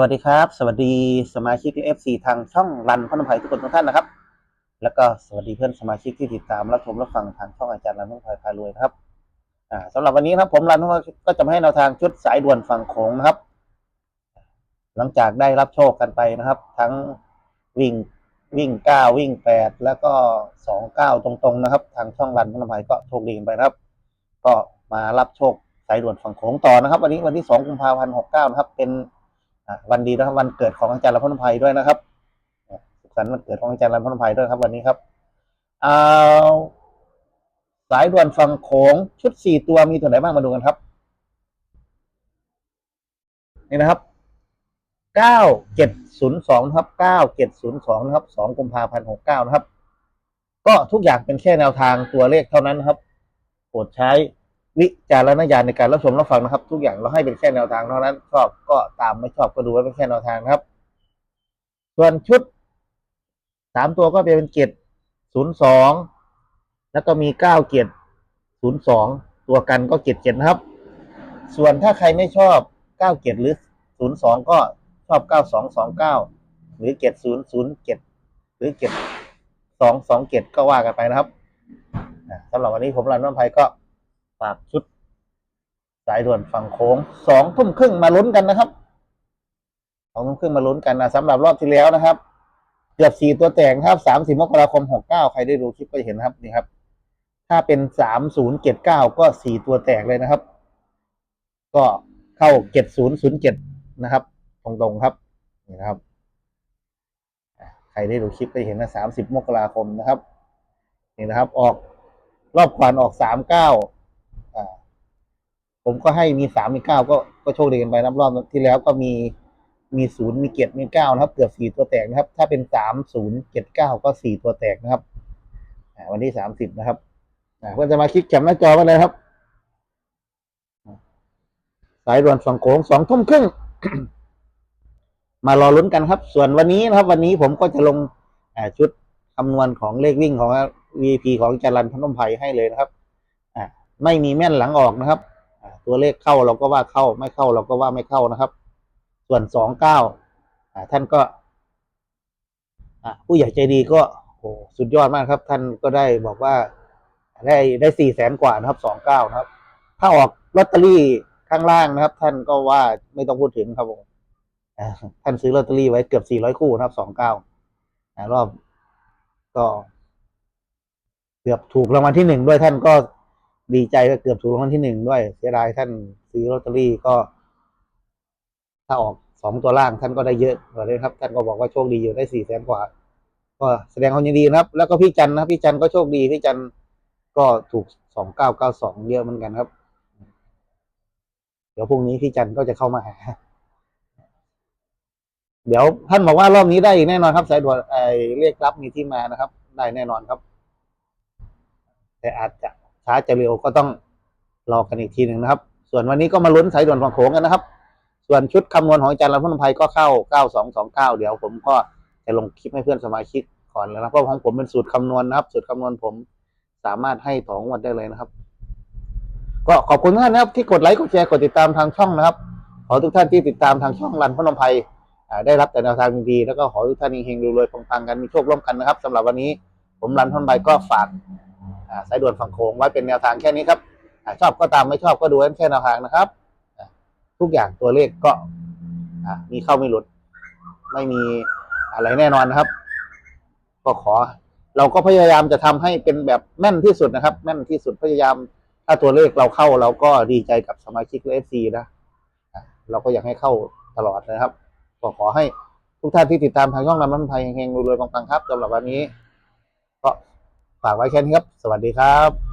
วัสดีครับ สวัสดีสมาชิกเอฟซีทางช่องรันพนมไพรทุกคนทุกท่านนะครับ แล้วก็สวัสดีเพื่อนสมาชิกที่ติดตามรับชมรับฟังทางช่องอาจารย์รันพนมไพรพารวยครับอ่าสำหรับวันนี้ครับผมรันพนมไพก็จะมาให้แนวทางชุดสายด่วนฝั่งโขงนะครับ หลังจากได้รับโชคกันไปนะครับ ทั้งวิ่งวิ่งเก้าวิ่งแปดแล้วก็สองเก้าตรงๆนะครับ ทางช่องรันพนมไพรก็โชคดีกันไปนะครับ ก็มารับโชคสายด่วนฝั่งโขงต่อนะครับ วันนี้วันที่สองกุมภาพันธ์หกเก้านะครับเป็น วันดีนะครับวันเกิดของอาจารย์รัพนภัยด้วยนะครับอะสุขสันต์วันเกิดของอาจารย์รัพนภัยด้วยครับ วันนี้ครับเอาสายด่วนฝั่งโขงชุดสี่ตัวมีตัวไหนบ้างมาดูกันครับ นี่นะครับเก้าเจ็ดศูนย์สองครับเก้าเจ็ดศูนย์สองนะครับสองกุมภาพันธ์หกเก้านะครับ ก็ทุกอย่างเป็นแค่แนวทางตัวเลขเท่านั้นนะครับโปรดใช้ วิจารณญาณในการรับชมรับฟังนะครับ ทุกอย่างเราให้เป็นแค่แนวทางเท่านั้น ชอบก็ตามไม่ชอบก็ดูไว้เป็นแค่แนวทางครับ ส่วนชุดสามตัวก็เป็นเกียรศูนย์สองแล้วก็มีเก้าเกียรศูนย์สองตัวกันก็เกียรเจ็ดนะครับ ส่วนถ้าใครไม่ชอบเก้าเกียรหรือศูนย์สองก็ชอบเก้าสองสองเก้าหรือเกียรศูนย์ศูนย์เกียรหรือเกียรสองสองเกียรก็ว่ากันไปนะครับสำหรับวันนี้ผมรันน้ำภัยก็ ฝากชุด สายด่วนฝั่งโค้งสองทุ่มครึ่งมาลุ้นกันนะครับสองทุ่มครึ่งมาลุ้นกันนะสำหรับรอบที่แล้วนะครับ เกือบสี่ตัวแตกครับสามสิบมกราคมหกเก้าใครได้ดูคลิปก็เห็นนะครับนี่ครับ ถ้าเป็นสามศูนย์เจ็ดเก้าก็สี่ตัวแตกเลยนะครับ ก็เข้าเจ็ดศูนย์ศูนย์เจ็ดนะครับ ตรงๆครับนี่นะครับใครได้ดูคลิปก็เห็นนะสามสิบมกราคมนะครับนี่นะครับ ออกรอบก่อนออกสามเก้า ผมก็ให้มีสามมีเก้าก็ก็โชคดีกันไปนับรอบที่แล้วก็มีมีศูนย์มีเกียรติมีเก้านะครับ เกือบสี่ตัวแตกนะครับ ถ้าเป็นสามศูนย์เจ็ดเก้าก็สี่ตัวแตกนะครับวันที่สามสิบนะครับเพื่อนจะมาคลิกแคปหน้าจอไว้เลยครับ สายด่วนฝั่งโขงสองทุ่มครึ่งมารอลุ้นกันครับ ส่วนวันนี้นะครับ วันนี้ผมก็จะลงชุดคำนวณของเลขวิ่งของ VP ของจารันพนมไพรให้เลยนะครับไม่มีแม่นหลังออกนะครับ ตัวเลขเข้าเราก็ว่าเข้าไม่เข้าเราก็ว่าไม่เข้านะครับ ส่วนสองเก้าท่านก็ผู้ใหญ่ใจดีก็โอ้สุดยอดมากครับ ท่านก็ได้บอกว่าได้ได้สี่แสนกว่านะครับสองเก้านะครับ ถ้าออกลอตเตอรี่ข้างล่างนะครับ ท่านก็ว่าไม่ต้องพูดถึงครับผมท่านซื้อลอตเตอรี่ไว้เกือบสี่ร้อยคู่นะครับสองเก้ารอบก็ เกือบถูกรางวัลที่หนึ่งด้วยท่านก็ ดีใจก็เกือบถูกรางวัลที่หนึ่งด้วย เสียดายท่านซื้อลอตเตอรี่ก็ ถ้าออกสองตัวล่างท่านก็ได้เยอะกว่าเลยครับ ท่านก็บอกว่าโชคดีอยู่ได้สี่แสนกว่า ก็แสดงความยินดีนะครับ แล้วก็พี่จันนะพี่จันก็โชคดีพี่จันก็ถูกสองเก้าเก้าสองเยอะเหมือนกันครับ เดี๋ยวพรุ่งนี้พี่จันก็จะเข้ามาหา เดี๋ยวท่านบอกว่ารอบนี้ได้อีกแน่นอนครับ สายด่วนไอเรียกรับมีที่มานะครับ ได้แน่นอนครับ แต่อาจจะ ช้าจะเร็วก็ต้องรอกันอีกทีหนึ่งนะครับ ส่วนวันนี้ก็มาลุ้นสายด่วนฝั่งโขงกันนะครับ ส่วนชุดคำนวณของอาจารย์รัพนภัยก็เข้า 9229 เดี๋ยวผมก็จะลงคลิปให้เพื่อนสมาชิกก่อนแล้วนะเพราะของผมเป็นสูตรคำนวณนะครับ สูตรคำนวณผมสามารถให้ถองวันได้เลยนะครับ ก็ขอบคุณทุกท่านนะครับที่กดไลค์กดแชร์กดติดตามทางช่องนะครับ ขอทุกท่านที่ติดตามทางช่องรันพนมภัยได้รับแต่แนวทางดีๆแล้วก็ขอทุกท่านเฮงๆรวยๆปังๆกันมีโชคร่วมกันนะครับสำหรับวันนี้ผมรันพนมภัยก็ฝาก สายด่วนฝั่งโขงไว้เป็นแนวทางแค่นี้ครับอชอบก็ตามไม่ชอบก็ดูแค่แนวทางนะครับ ทุกอย่างตัวเลขก็มีเข้าไม่หลุด ไม่มีอะไรแน่นอนนะครับ ก็ขอ เราก็พยายามจะทำให้เป็นแบบแม่นที่สุดนะครับ แม่นที่สุดพยายาม ถ้าตัวเลขเราเข้าเราก็ดีใจกับสมาชิกเอฟซีนะเราก็อยากให้เข้าตลอดนะครับก็ขอให้ทุกท่านที่ติดตามทางช่องลำน้ำไทยเฮงๆรวยๆปังๆครับสำหรับวันนี้ก็ ฝากไว้แค่นี้ครับ สวัสดีครับ